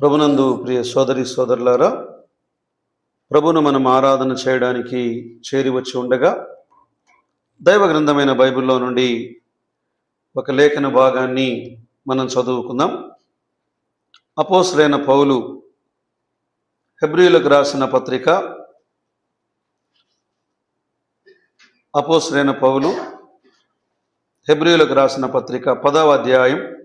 ప్రభునందు ప్రియ సోదరి సోదరులారా ప్రభును మనం ఆరాధన చేయడానికి చేరి వచ్చి ఉండగా దైవ గ్రంథమైన బైబిల్లో నుండి ఒక లేఖన భాగాన్ని మనం చదువుకుందాం. అపోసరైన పౌలు హెబ్రియులకు రాసిన పత్రిక అపోసరైన పౌలు హెబ్రియులకు రాసిన పత్రిక పదవ అధ్యాయం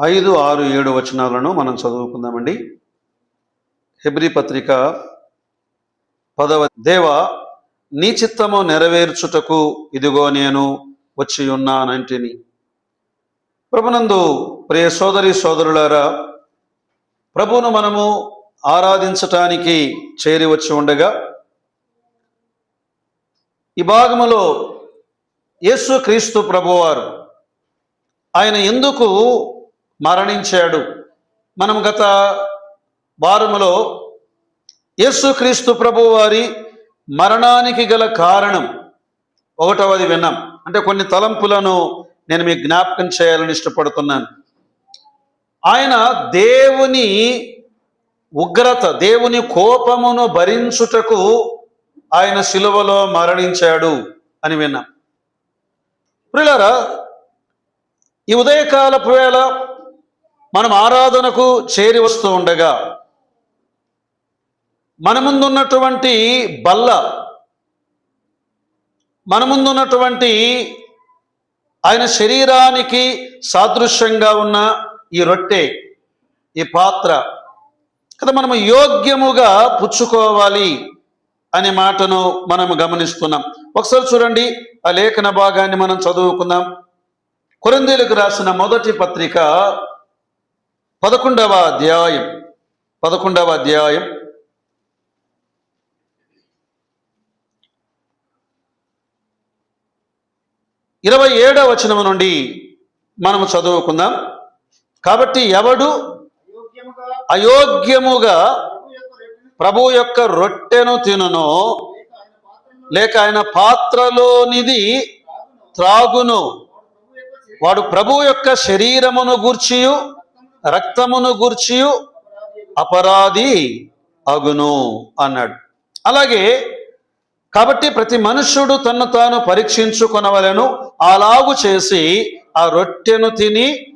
ఐదు ఆరు ఏడు వచనాలను మనం చదువుకుందామండి. హెబ్రి పత్రిక పదవ దేవ నీ చిత్తము నెరవేర్చుటకు ఇదిగో నేను వచ్చి ఉన్నానంటిని. ప్రభునందు ప్రియ సోదరి సోదరులారా ప్రభువును మనము ఆరాధించటానికి చేరి వచ్చి ఉండగా ఈ భాగములో యేసు క్రీస్తు ప్రభువారు ఆయన ఎందుకు మరణించాడు. మనం గత వారములో యేసుక్రీస్తు ప్రభు వారి మరణానికి గల కారణం ఒకటవది విన్నాం. అంటే కొన్ని తలంపులను నేను మీకు జ్ఞాపకం చేయాలని ఇష్టపడుతున్నాను. ఆయన దేవుని ఉగ్రత దేవుని కోపమును భరించుటకు ఆయన శిలువలో మరణించాడు అని విన్నాం. ప్రిలరా ఈ ఉదయకాలపు వేళ మనం ఆరాధనకు చేరి వస్తూ ఉండగా మన ముందున్నటువంటి బల్ల మన ముందున్నటువంటి ఆయన శరీరానికి సాదృశ్యంగా ఉన్న ఈ రొట్టె ఈ పాత్ర కదా మనము యోగ్యముగా పుచ్చుకోవాలి అనే మాటను మనం గమనిస్తున్నాం. ఒకసారి చూడండి ఆ లేఖన భాగాన్ని మనం చదువుకుందాం. కొరందీలకు రాసిన మొదటి పత్రిక పదకొండవ అధ్యాయం. పదకొండవ అధ్యాయం. ఇరవై ఏడవ వచనము నుండి మనము చదువుకుందాం. కాబట్టి ఎవడు అయోగ్యముగా ప్రభు యొక్క రొట్టెను రొట్టెను తినును లేక ఆయన పాత్రలోనిది త్రాగును. వాడు ప్రభు యొక్క శరీరమును గూర్చియు రక్తమును గూర్చియు అపరాధి అగును అన్నాడు. అలాగే కాబట్టి ప్రతి మనుష్యుడు తను తాను పరీక్షించుకొనవలెను అలాగు చేసి ఆ రొట్టెను తిని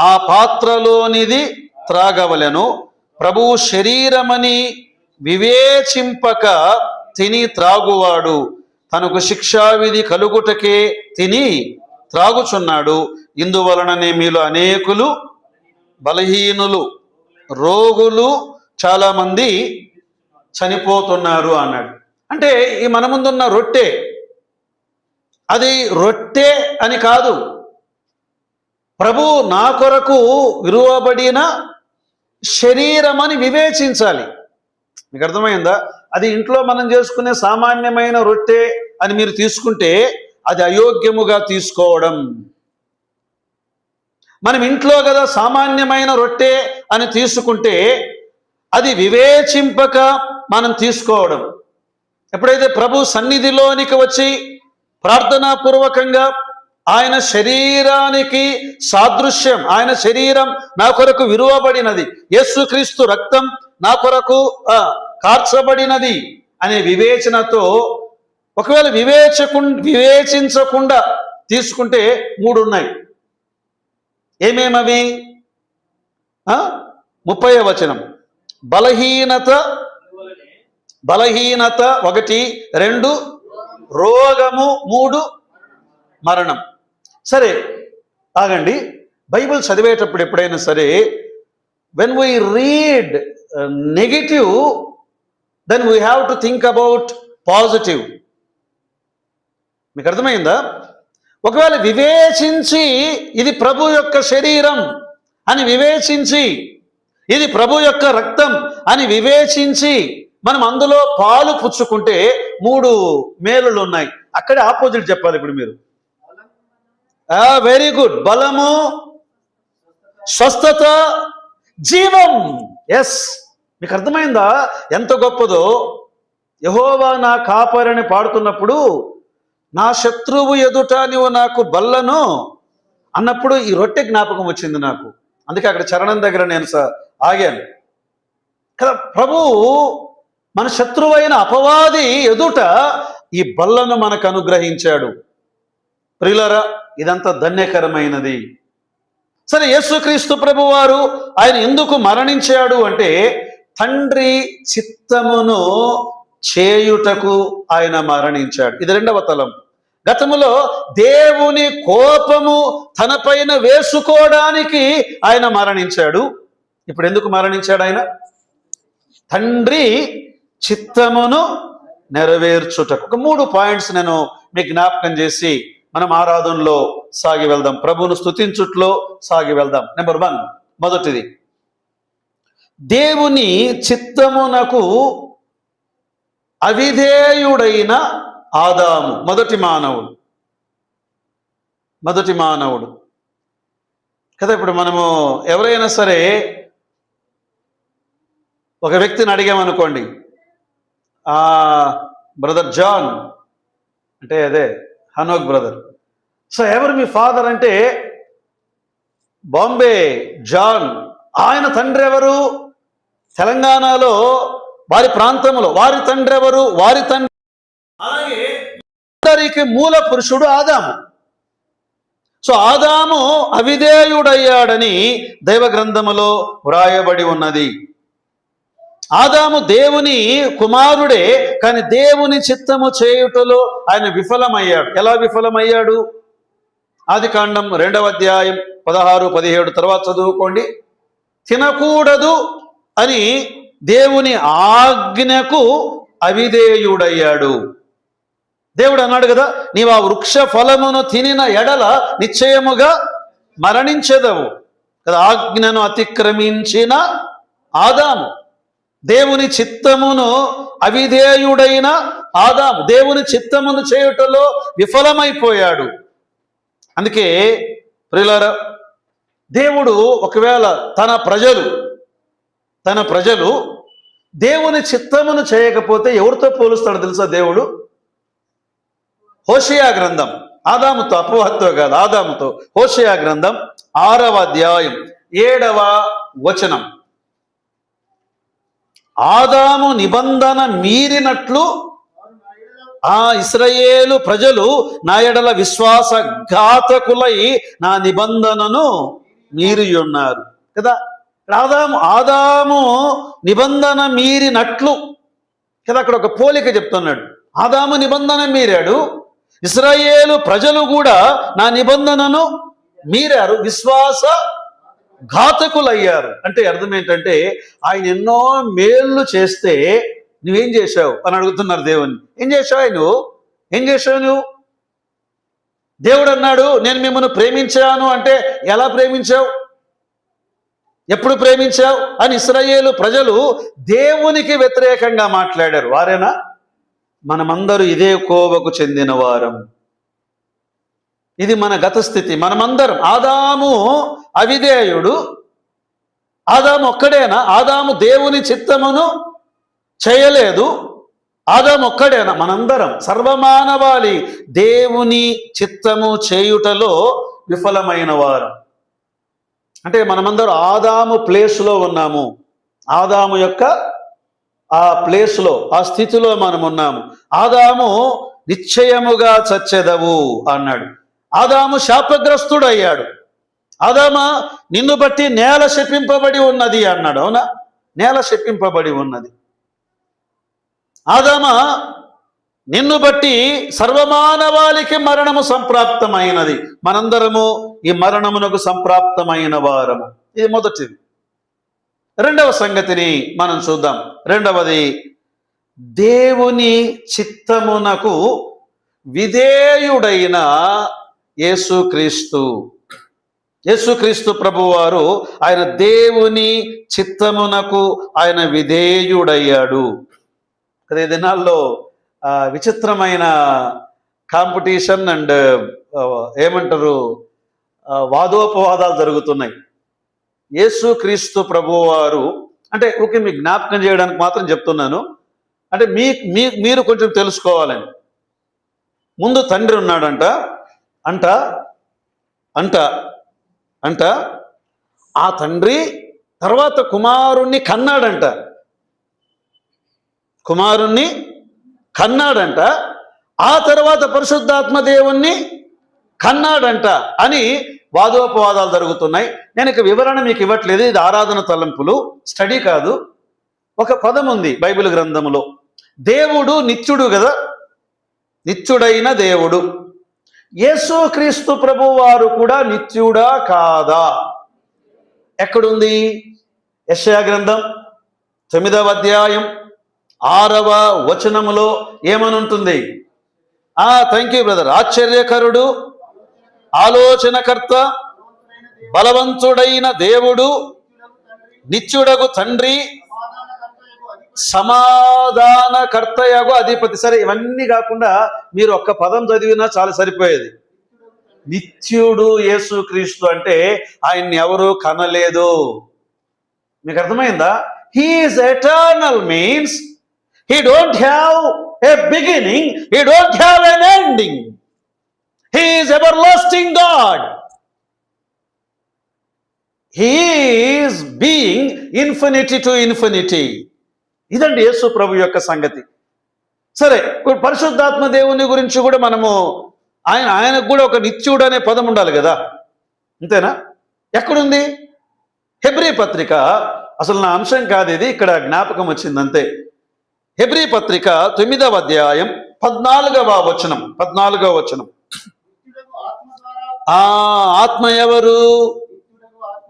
ఆ పాత్రలోనిది త్రాగవలెను. ప్రభువు శరీరమని వివేచింపక తిని త్రాగువాడు. తనకు శిక్షావిధి కలుగుటకే తిని త్రాగుచున్నాడు. ఇందువలననే మీలో అనేకులు బలహీనులు రోగులు చాలామంది చనిపోతున్నారు అన్నాడు. అంటే ఈ మన ముందున్న రొట్టె అది రొట్టె అని కాదు. ప్రభు నా కొరకు విరువబడిన శరీరం అని వివేచించాలి. మీకు అర్థమైందా? అది ఇంట్లో మనం చేసుకునే సామాన్యమైన రొట్టె అని మీరు తీసుకుంటే అది అయోగ్యముగా తీసుకోవడం. మనం ఇంట్లో కదా సామాన్యమైన రొట్టె అని తీసుకుంటే అది వివేచింపక మనం తీసుకోవడం. ఎప్పుడైతే ప్రభు సన్నిధిలోనికి వచ్చి ప్రార్థనాపూర్వకంగా ఆయన శరీరానికి సాదృశ్యం ఆయన శరీరం నా కొరకు విరువబడినది యేసుక్రీస్తు రక్తం నా కొరకు కార్చబడినది అనే వివేచనతో ఒకవేళ వివేచకు వివేచించకుండా తీసుకుంటే మూడు ఉన్నాయి ఏమేమవి? ముప్పై వచనం. బలహీనత బలహీనత ఒకటి రెండు రోగము మూడు మరణం. సరే ఆగండి. బైబిల్ చదివేటప్పుడు ఎప్పుడైనా సరే when we read negative then we have to think about positive మీకు అర్థమైందా? ఒకవేళ వివేచించి ఇది ప్రభు యొక్క శరీరం అని వివేచించి ఇది ప్రభు యొక్క రక్తం అని వివేచించి మనం అందులో పాలు పుచ్చుకుంటే మూడు మేలులు ఉన్నాయి. అక్కడే ఆపోజిట్ చెప్పాలి ఇప్పుడు మీరు. వెరీ గుడ్ బలము స్వస్థత జీవం. ఎస్ మీకు అర్థమైందా? ఎంత గొప్పదో. యహోవా నా కాపరని పాడుతున్నప్పుడు నా శత్రువు ఎదుట నువ్వు నాకు బల్లను అన్నప్పుడు ఈ రొట్టె జ్ఞాపకం వచ్చింది నాకు. అందుకే అక్కడ చరణం దగ్గర నేను సార్ ఆగాను. కదా ప్రభు మన శత్రువైన అపవాది ఎదుట ఈ బల్లను మనకు అనుగ్రహించాడు. ప్రియులరా ఇదంతా ధన్యకరమైనది. సరే యేసుక్రీస్తు ప్రభు వారు ఆయన ఎందుకు మరణించాడు అంటే తండ్రి చిత్తమును చేయుటకు ఆయన మరణించాడు. ఇది రెండవ తలం. గతములో దేవుని కోపము తనపైన వేసుకోవడానికి ఆయన మరణించాడు. ఇప్పుడు ఎందుకు మరణించాడు ఆయన? తండ్రి చిత్తమును నెరవేర్చుటకు. ఒక మూడు పాయింట్స్ నేను మీకు జ్ఞాపకం చేసి మనం ఆరాధనలో సాగి వెళ్దాం. ప్రభువును స్తుతించుట్లో సాగి వెళ్దాం. నెంబర్ వన్ మొదటిది. దేవుని చిత్తమునకు అవిధేయుడైన ఆదాము మొదటి మానవుడు. మొదటి మానవుడు. కదా ఇప్పుడు మనము ఎవరైనా సరే ఒక వ్యక్తిని అడిగామనుకోండి ఆ బ్రదర్ జాన్ అంటే అదే హనోక్ బ్రదర్. సో ఎవరు మీ ఫాదర్ అంటే బాంబే జాన్. ఆయన తండ్రి ఎవరు? తెలంగాణలో వారి ప్రాంతంలో వారి తండ్రి ఎవరు? వారి తండ్రి అలాగే అందరికి మూల పురుషుడు ఆదాము. సో ఆదాము అవిధేయుడయ్యాడని దైవ గ్రంథములో వ్రాయబడి ఉన్నది. ఆదాము దేవుని కుమారుడే కానీ దేవుని చిత్తము చేయుటలో ఆయన విఫలమయ్యాడు. ఎలా విఫలమయ్యాడు? ఆది కాండం రెండవ అధ్యాయం పదహారు పదిహేడు తర్వాత చదువుకోండి. తినకూడదు అని దేవుని ఆజ్ఞకు అవిధేయుడయ్యాడు. దేవుడు అన్నాడు కదా నీవు ఆ వృక్ష ఫలమును తినిన ఎడల నిశ్చయముగా మరణించెదవు. కదా ఆజ్ఞను అతిక్రమించిన ఆదాము దేవుని చిత్తమును అవిధేయుడైన ఆదాము దేవుని చిత్తమును చేయుటలో విఫలమైపోయాడు. అందుకే ప్రియులారా దేవుడు ఒకవేళ తన ప్రజలు తన ప్రజలు దేవుని చిత్తమును చేయకపోతే ఎవరితో పోలుస్తాడు తెలుసా దేవుడు? హోషయా గ్రంథం. ఆదాముతో అపవాదతో కాదు ఆదాముతో హోషయా గ్రంథం ఆరవ అధ్యాయం ఏడవ వచనం. ఆదాము నిబంధన మీరినట్లు ఆ ఇస్రయేలు ప్రజలు నా ఎడల విశ్వాస ఘాతకులై నా నిబంధనను మీరి ఉన్నారు కదా ఆదాము ఆదాము నిబంధన మీరినట్లు. కదా? అక్కడ ఒక పోలిక చెప్తున్నాడు. ఆదాము నిబంధన మీరాడు. ఇస్రాయేలు ప్రజలు కూడా నా నిబంధనను మీరారు. విశ్వాస ఘాతకులయ్యారు. అంటే అర్థం ఏంటంటే ఆయన ఎన్నో మేళ్ళు చేస్తే నువ్వేం చేశావు అని అడుగుతున్నారు దేవుని ఏం చేశావు నువ్వు? ఏం చేశావు నువ్వు? దేవుడు అన్నాడు నేను మిమ్మల్ని ప్రేమించాను అంటే ఎలా ప్రేమించావు? ఎప్పుడు ప్రేమించావు? అని ఇస్రాయేలు ప్రజలు దేవునికి వ్యతిరేకంగా మాట్లాడారు. వారేనా? మనమందరూ ఇదే కోవకు చెందిన వారం. ఇది మన గత స్థితి. మనమందరం ఆదాము అవిధేయుడు ఆదాము ఒక్కడేనా? ఆదాము దేవుని చిత్తమును చేయలేదు. ఆదాము ఒక్కడేనా? మనందరం. సర్వమానవాళి దేవుని చిత్తము చేయుటలో విఫలమైన వారం. అంటే మనమందరం ఆదాము ప్లేస్లో ఉన్నాము. ఆదాము యొక్క ఆ ప్లేస్లో ఆ స్థితిలో మనం ఉన్నాము. ఆదాము నిశ్చయముగా చచ్చెదవు అన్నాడు. ఆదాము శాపగ్రస్తుడు అయ్యాడు ఆదామ నిన్ను బట్టి నేల శపింపబడి ఉన్నది అన్నాడు. అవునా? నేల శపింపబడి ఉన్నది. ఆదామ నిన్ను బట్టి సర్వమానవాళికి మరణము సంప్రాప్తమైనది. మనందరము ఈ మరణమునకు సంప్రాప్తమైన వారము. ఇది మొదటిది. రెండవ సంగతిని మనం చూద్దాం. రెండవది దేవుని చిత్తమునకు విధేయుడైన యేసుక్రీస్తు. యేసుక్రీస్తు ప్రభువారు ఆయన దేవుని చిత్తమునకు ఆయన విధేయుడయ్యాడు. కదా ఈ దినాల్లో విచిత్రమైన కాంపిటీషన్ అండ్ ఏమంటారు వాదోపవాదాలు జరుగుతున్నాయి. యేసు క్రీస్తు ప్రభువారు అంటే ఓకే మీకు జ్ఞాపకం చేయడానికి మాత్రం చెప్తున్నాను. అంటే మీ మీ మీరు కొంచెం తెలుసుకోవాలని. ముందు తండ్రి ఉన్నాడంట. అంట అంట అంట ఆ తండ్రి తర్వాత కుమారుణ్ణి కన్నాడంట. కుమారుణ్ణి కన్నాడంట. ఆ తర్వాత పరిశుద్ధాత్మ దేవుణ్ణి కన్నాడంట అని వాదోపవాదాలు జరుగుతున్నాయి. నేను ఇక వివరణ మీకు ఇవ్వట్లేదు. ఇది ఆరాధన తలంపులు. స్టడీ కాదు. ఒక పదం ఉంది బైబిల్ గ్రంథములో. దేవుడు నిత్యుడు కదా? నిత్యుడైన దేవుడు. యేసుక్రీస్తు ప్రభు వారు కూడా నిత్యుడా కాదా? ఎక్కడుంది? యశయా గ్రంథం తొమ్మిదవ అధ్యాయం ఆరవ వచనములో ఏమనుంటుంది? ఆ థ్యాంక్ యూ బ్రదర్ ఆశ్చర్యకరుడు ఆలోచనకర్త బలవంతుడైన దేవుడు నిత్యుడగు తండ్రి సమాధానకర్తయగు అధిపతి. సరే ఇవన్నీ కాకుండా మీరు ఒక్క పదం చదివినా చాలా సరిపోయేది. నిత్యుడు యేసుక్రీస్తు అంటే ఆయన్ని ఎవరు కనలేదు. మీకు అర్థమైందా? He's eternal means he don't have a beginning he don't have an ending he's everlasting God he's being infinity to infinity ఇదండి యేసు ప్రభు యొక్క సంగతి. సరే ఇప్పుడు పరిశుద్ధాత్మ దేవుని గురించి కూడా మనము ఆయన ఆయనకు కూడా ఒక నిత్యుడు అనే పదం ఉండాలి కదా. అంతేనా ఎక్కడుంది? హెబ్రీ పత్రిక అసలు నా అంశం కాదు ఇది ఇక్కడ జ్ఞాపకం వచ్చింది అంతే. హెబ్రీ పత్రిక తొమ్మిదవ అధ్యాయం పద్నాలుగవ వచనం పద్నాలుగవ వచనం. ఆ ఆత్మ ఎవరు?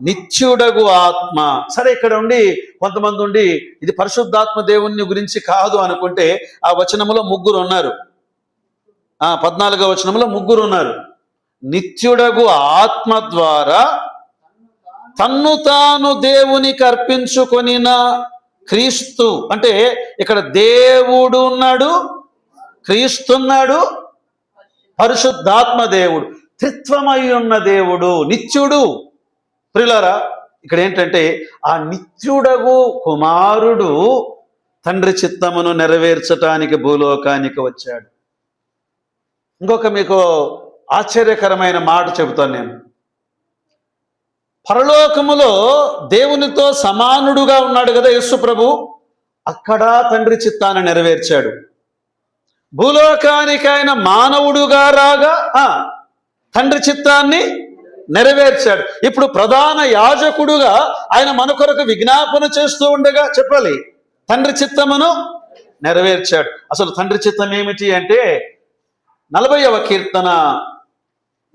నిత్యుడగు ఆత్మ. సరే ఇక్కడ ఉండి కొంతమంది ఉండి ఇది పరిశుద్ధాత్మ దేవుని గురించి కాదు అనుకుంటే ఆ వచనములో ముగ్గురు ఉన్నారు. ఆ పద్నాలుగో వచనంలో ముగ్గురు ఉన్నారు. నిత్యుడగు ఆత్మ ద్వారా తన్ను తాను దేవునికి అర్పించుకొనిన క్రీస్తు. అంటే ఇక్కడ దేవుడు ఉన్నాడు క్రీస్తున్నాడు పరిశుద్ధాత్మ దేవుడు. త్రిత్వమై ఉన్న దేవుడు నిత్యుడు. ప్రిలరా ఇక్కడ ఏంటంటే ఆ నిత్యుడగు కుమారుడు తండ్రి చిత్తమును నెరవేర్చటానికి భూలోకానికి వచ్చాడు. ఇంకొక మీకు ఆశ్చర్యకరమైన మాట చెబుతాను నేను. పరలోకములో దేవునితో సమానుడుగా ఉన్నాడు కదా యేసు ప్రభు. అక్కడ తండ్రి చిత్తాన్ని నెరవేర్చాడు. భూలోకానికి ఆయన మానవుడుగా రాగా ఆ, తండ్రి చిత్తాన్ని నెరవేర్చాడు. ఇప్పుడు ప్రధాన యాజకుడుగా ఆయన మన కొరకు విజ్ఞాపన చేస్తూ ఉండగా చెప్పాలి. తండ్రి చిత్తమును నెరవేర్చాడు. అసలు తండ్రి చిత్తం ఏమిటి అంటే నలభైవ కీర్తన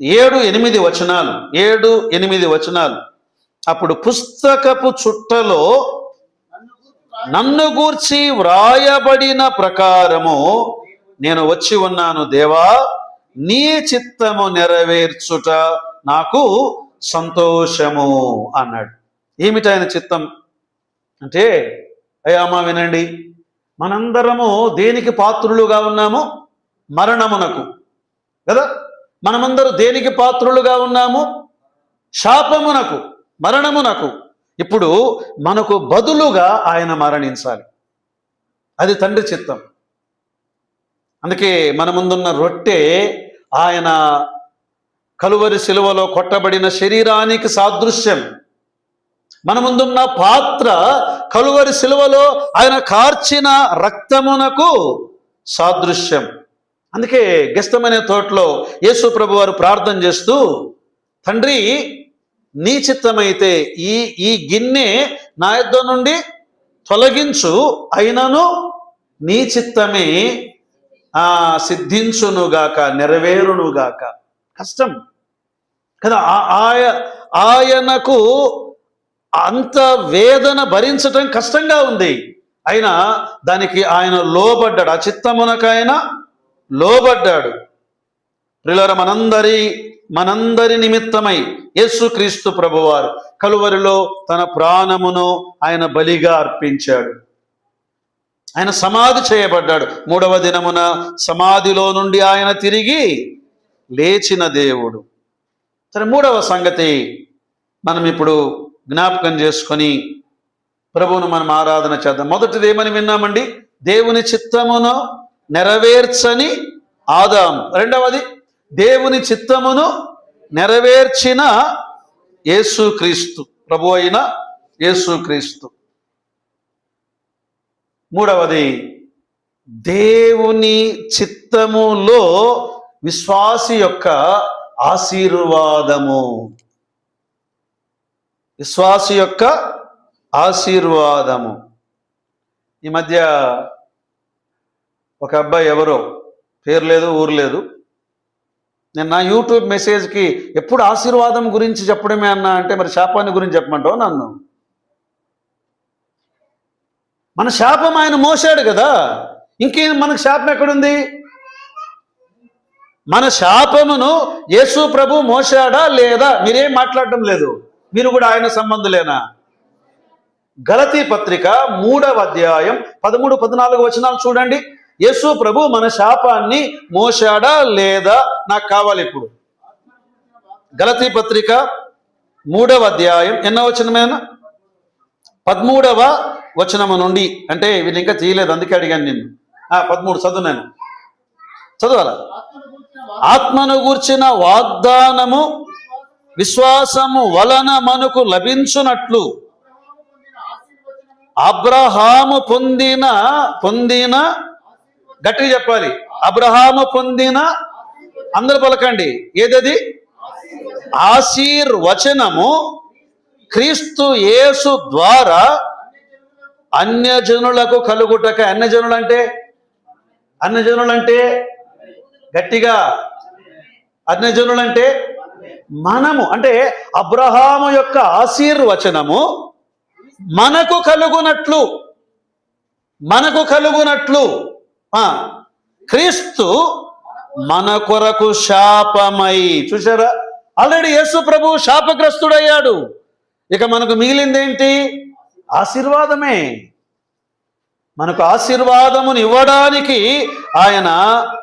ఏడు ఎనిమిది వచనాలు. ఏడు ఎనిమిది వచనాలు. అప్పుడు పుస్తకపు చుట్టలో నన్ను గూర్చి వ్రాయబడిన ప్రకారము నేను వచ్చి ఉన్నాను దేవా నీ చిత్తము నెరవేర్చుట నాకు సంతోషము అన్నాడు. ఏమిటి ఆయన చిత్తం? అంటే అయ్యామా వినండి. మనందరము దేనికి పాత్రులుగా ఉన్నాము? మరణమునకు. కదా? మనమందరూ దేనికి పాత్రులుగా ఉన్నాము? శాపమునకు మరణమునకు. ఇప్పుడు మనకు బదులుగా ఆయన మరణించాలి. అది తండ్రి చిత్తం. అందుకే మన ముందున్న రొట్టె ఆయన కలువరి శిలువలో కొట్టబడిన శరీరానికి సాదృశ్యం. మన ముందున్న పాత్ర కలువరి శిలువలో ఆయన కార్చిన రక్తమునకు సాదృశ్యం. అందుకే గెస్తమనే తోటలో యేసు ప్రభు వారు ప్రార్థన చేస్తూ తండ్రి నీ చిత్తమైతే ఈ ఈ గిన్నె నా యుద్ధ నుండి తొలగించు అయినను నీ చిత్తమే సిద్ధించునుగాక నెరవేరునుగాక. కష్టం. కదా ఆ- ఆయ ఆయనకు అంత వేదన భరించటం కష్టంగా ఉంది. అయినా దానికి ఆయన లోబడ్డాడు. ఆ చిత్తమునకు లోబడ్డాడు. ప్రియులారా మనందరి మనందరి నిమిత్తమై యేసుక్రీస్తు ప్రభువారు కలువరిలో తన ప్రాణమును ఆయన బలిగా అర్పించాడు. ఆయన సమాధి చేయబడ్డాడు. మూడవ దినమున సమాధిలో నుండి ఆయన తిరిగి లేచిన దేవుడు. సరే మూడవ సంగతి మనం ఇప్పుడు జ్ఞాపకం చేసుకొని ప్రభువును మనం ఆరాధన చేద్దాం. మొదటిది ఏమని విన్నామండి? దేవుని చిత్తమును నెరవేర్చని ఆదాము. రెండవది దేవుని చిత్తమును నెరవేర్చిన యేసుక్రీస్తు. ప్రభు అయిన యేసుక్రీస్తు. మూడవది దేవుని చిత్తములో విశ్వాసి యొక్క ఆశీర్వాదము. విశ్వాసి యొక్క ఆశీర్వాదము. ఈ మధ్య ఒక అబ్బాయి ఎవరో పేరు లేదు ఊరు లేదు. నేను నా యూట్యూబ్ మెసేజ్కి ఎప్పుడు ఆశీర్వాదం గురించి చెప్పడమే అన్నా అంటే మరి శాపాన్ని గురించి చెప్పమంటావు నన్ను? మన శాపం ఆయన మోసాడు కదా. ఇంకేం మనకు శాపం ఎక్కడుంది? మన శాపమును యేసు ప్రభు మోసాడా లేదా? మీరేం మాట్లాడటం లేదు. మీరు కూడా ఆయన సంబంధులేనా? గలతీ పత్రిక మూడవ అధ్యాయం పదమూడు పద్నాలుగు వచనాలు చూడండి. యేసు ప్రభు మన శాపాన్ని మోసాడా లేదా? నాకు కావాలి ఇప్పుడు. గలతీ పత్రిక మూడవ అధ్యాయం ఎన్నో వచనమేనా? పదమూడవ వచనము నుండి అంటే వీళ్ళు ఇంకా చేయలేదు అందుకే అడిగాను నిన్ను. పదమూడు చదువు నేను. చదవాలా? ఆత్మను గూర్చిన వాగ్దానము విశ్వాసము వలన మనకు లభించునట్లు. అబ్రహాము పొందిన పొందిన గట్టి గట్టిగా చెప్పాలి. అబ్రహాము పొందిన అందరు పలకండి. ఏదది? ఆశీర్వచనము క్రీస్తు యేసు ద్వారా అన్యజనులకు కలుగుటక అన్యజనులు అంటే అన్యజనులు అంటే గట్టిగా అన్యజనులు అంటే మనము. అంటే అబ్రహాము యొక్క ఆశీర్వచనము మనకు కలుగునట్లు మనకు కలుగునట్లు. క్రీస్తు మన కొరకు శాపమై. చూసారా ఆల్రెడీ యేసు ప్రభు శాపగ్రస్తుడయ్యాడు. ఇక మనకు మిగిలిందేంటి? ఆశీర్వాదమే. మనకు ఆశీర్వాదమును ఇవ్వడానికి ఆయన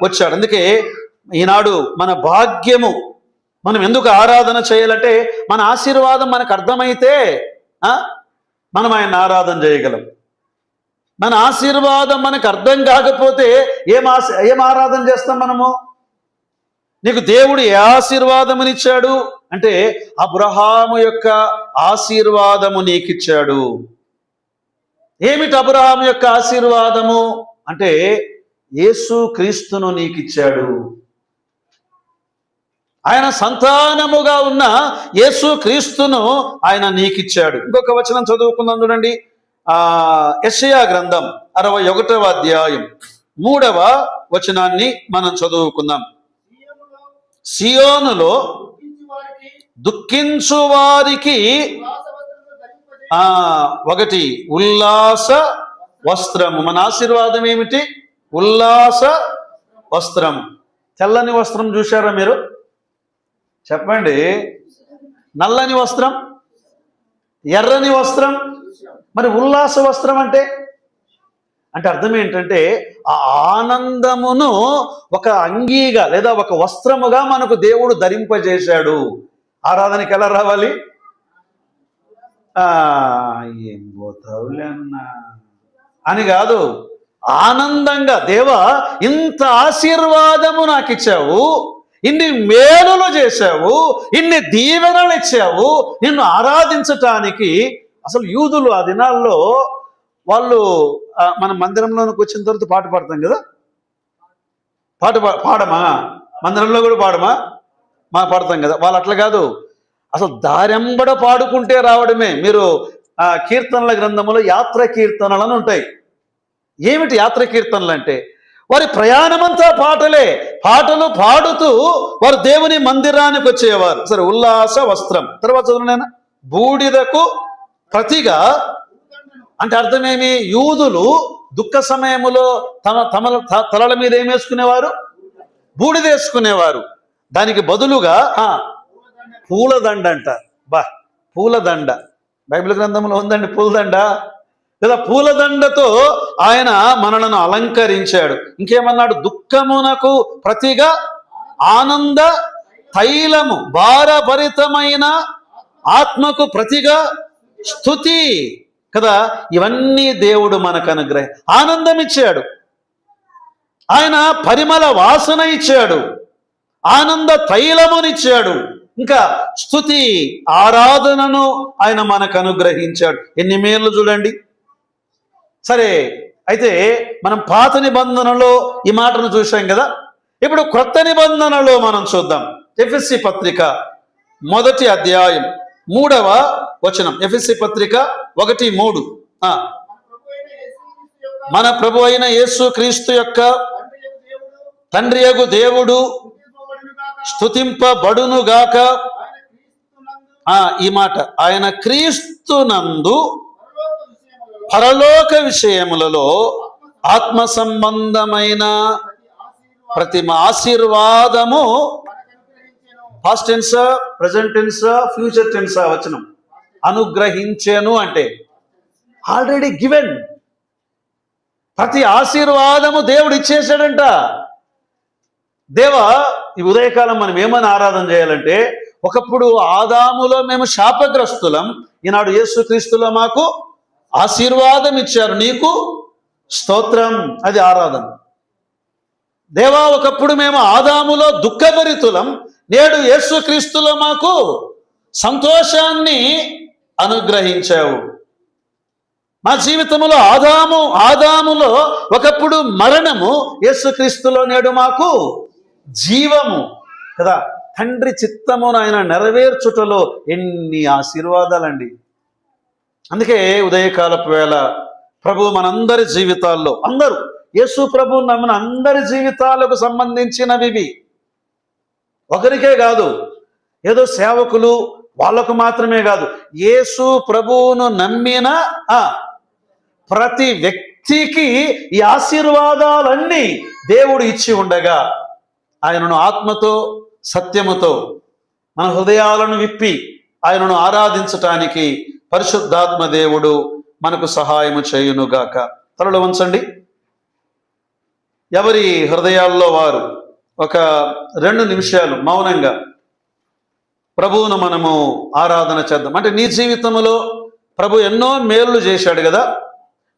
వచ్చాడు. అందుకే ఈనాడు మన భాగ్యము మనం ఎందుకు ఆరాధన చేయాలంటే మన ఆశీర్వాదం మనకు అర్థమైతే ఆ, మనం ఆయన ఆరాధన చేయగలం. మన ఆశీర్వాదం మనకు అర్థం కాకపోతే ఏం ఆశ ఏం ఆరాధన చేస్తాం మనము? నీకు దేవుడు ఏ ఆశీర్వాదమునిచ్చాడు? అంటే అబ్రహాము యొక్క ఆశీర్వాదము నీకిచ్చాడు. ఏమిటి అబ్రహాము యొక్క ఆశీర్వాదము? అంటే యేసు క్రీస్తును నీకిచ్చాడు. ఆయన సంతానముగా ఉన్న యేసు క్రీస్తును ఆయన నీకిచ్చాడు. ఇంకొక వచనం చదువుకుందాం చూడండి. ఆ యషయా గ్రంథం అరవై ఒకటవ అధ్యాయం మూడవ వచనాన్ని మనం చదువుకుందాం. సియోనులో దుఃఖించు వారికి ఒకటి ఉల్లాస వస్త్రము. మన ఆశీర్వాదం ఏమిటి? ఉల్లాస వస్త్రము తెల్లని వస్త్రం చూశారా మీరు? చెప్పండి. నల్లని వస్త్రం? ఎర్రని వస్త్రం? మరి ఉల్లాస వస్త్రం అంటే? అంటే అర్థం ఏంటంటే ఆ ఆనందమును ఒక అంగీగా లేదా ఒక వస్త్రముగా మనకు దేవుడు ధరింపజేశాడు. ఆరాధనకి ఎలా రావాలి? ఆ ఏం పోతావులే అన్నా అని కాదు. ఆనందంగా దేవా ఇంత ఆశీర్వాదము నాకు ఇచ్చావు ఇన్ని మేలులు చేశావు ఇన్ని దీవెనలు ఇచ్చావు నిన్ను ఆరాధించటానికి అసలు యూదులు ఆ దినాల్లో వాళ్ళు మన మందిరంలోనికి వచ్చిన తర్వాత పాట పాడతాం కదా? పాట పా- పాడమా? మందిరంలో కూడా పాడమా? మా పాడతాం కదా. వాళ్ళు అట్లా కాదు. అసలు దారెంబడ పాడుకుంటే రావడమే. మీరు ఆ కీర్తనల గ్రంథములో యాత్ర కీర్తనలను ఉంటాయి. ఏమిటి యాత్ర కీర్తనలు అంటే? వారి ప్రయాణమంతా పాటలే. పాటలు పాడుతూ వారు దేవుని మందిరానికి వచ్చేవారు. సరే ఉల్లాస వస్త్రం. తర్వాత చదువునైనా బూడిదకు ప్రతిగా అంటే అర్థమేమి? యూదులు దుఃఖ సమయములో తమ తమ త- తలల మీద ఏమేసుకునేవారు వేసుకునేవారు? బూడిదేసుకునేవారు దానికి బదులుగా పూలదండ అంట. బా పూలదండ. బైబిల్ గ్రంథంలో ఉందండి పూలదండ. లేదా పూలదండతో ఆయన మనలను అలంకరించాడు. ఇంకేమన్నాడు? దుఃఖమునకు ప్రతిగా ఆనంద తైలము భారభరితమైన ఆత్మకు ప్రతిగా స్థుతి కదా? ఇవన్నీ దేవుడు మనకు అనుగ్రహం ఆనందం ఇచ్చాడు ఆయన పరిమళ వాసన ఇచ్చాడు. ఆనంద తైలమునిచ్చాడు. ఇంకా స్థుతి ఆరాధనను ఆయన మనకు అనుగ్రహించాడు. ఎన్ని మేలు చూడండి. సరే అయితే మనం పాత నిబంధనలో ఈ మాటను చూసాం కదా? ఇప్పుడు క్రొత్త నిబంధనలో మనం చూద్దాం. ఎఫ్ఎస్సి పత్రిక మొదటి అధ్యాయం. మూడవ వచనం ఎఫ్ఎస్సి పత్రిక ఒకటి మూడు మన ప్రభు అయిన యేసు క్రీస్తు యొక్క తండ్రి యొక్క దేవుడు స్థుతింపబడునుగాక గాక. ఈ మాట ఆయన క్రీస్తునందు పరలోక విషయములలో పరలోక విషయములలో ఆత్మ సంబంధమైన ప్రతి ఆశీర్వాదము పాస్ట్ టెన్సా ప్రజెంట్ టెన్సా ఫ్యూచర్ టెన్సా వచనం. అనుగ్రహించాను అంటే ఆల్రెడీ గివెన్ ప్రతి ఆశీర్వాదము దేవుడు ఇచ్చేసాడంట దేవా ఈ ఉదయకాలం మనం ఏమని ఆరాధన చేయాలంటే ఒకప్పుడు ఆదాములో మేము శాపగ్రస్తులం ఈనాడు యేసుక్రీస్తులో మాకు ఆశీర్వాదం ఇచ్చారు నీకు స్తోత్రం. అది ఆరాధన. దేవా ఒకప్పుడు మేము ఆదాములో దుఃఖభరితులం నేడు యేసుక్రీస్తులో మాకు సంతోషాన్ని అనుగ్రహించావు. మా జీవితంలో ఆదాము ఆదాములో ఒకప్పుడు మరణము యేసుక్రీస్తులో నేడు మాకు జీవము కదా. తండ్రి చిత్తమును ఆయన నెరవేర్చుటలో ఎన్ని ఆశీర్వాదాలండి. అందుకే ఉదయకాలపు వేళ ప్రభు మనందరి జీవితాల్లో అందరూ యేసు ప్రభు నమ్మిన అందరి జీవితాలకు సంబంధించినవి ఇవి. ఒకరికే కాదు ఏదో సేవకులు వాళ్ళకు మాత్రమే కాదు యేసు ప్రభువును నమ్మిన ఆ, ప్రతి వ్యక్తికి ఈ ఆశీర్వాదాలన్నీ దేవుడు ఇచ్చి ఉండగా ఆయనను ఆత్మతో సత్యముతో మన హృదయాలను విప్పి ఆయనను ఆరాధించటానికి పరిశుద్ధాత్మ దేవుడు మనకు సహాయము చేయునుగాక. తలలు వంచండి. ఎవరి హృదయాల్లో వారు ఒక రెండు నిమిషాలు మౌనంగా. ప్రభువును మనము ఆరాధన చేద్దాం. అంటే నీ జీవితంలో ప్రభు ఎన్నో మేలు చేశాడు కదా.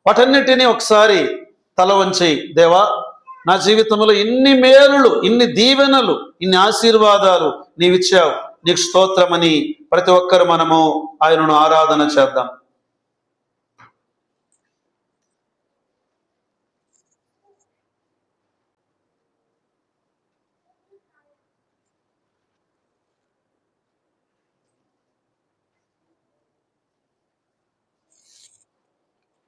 వాటన్నిటినీ ఒకసారి తల వంచి దేవా నా జీవితంలో ఇన్ని మేలులు ఇన్ని దీవెనలు ఇన్ని ఆశీర్వాదాలు నీవిచ్చావు. నీకు స్తోత్రమని ప్రతి ఒక్కరు మనము ఆయనను ఆరాధన చేద్దాం.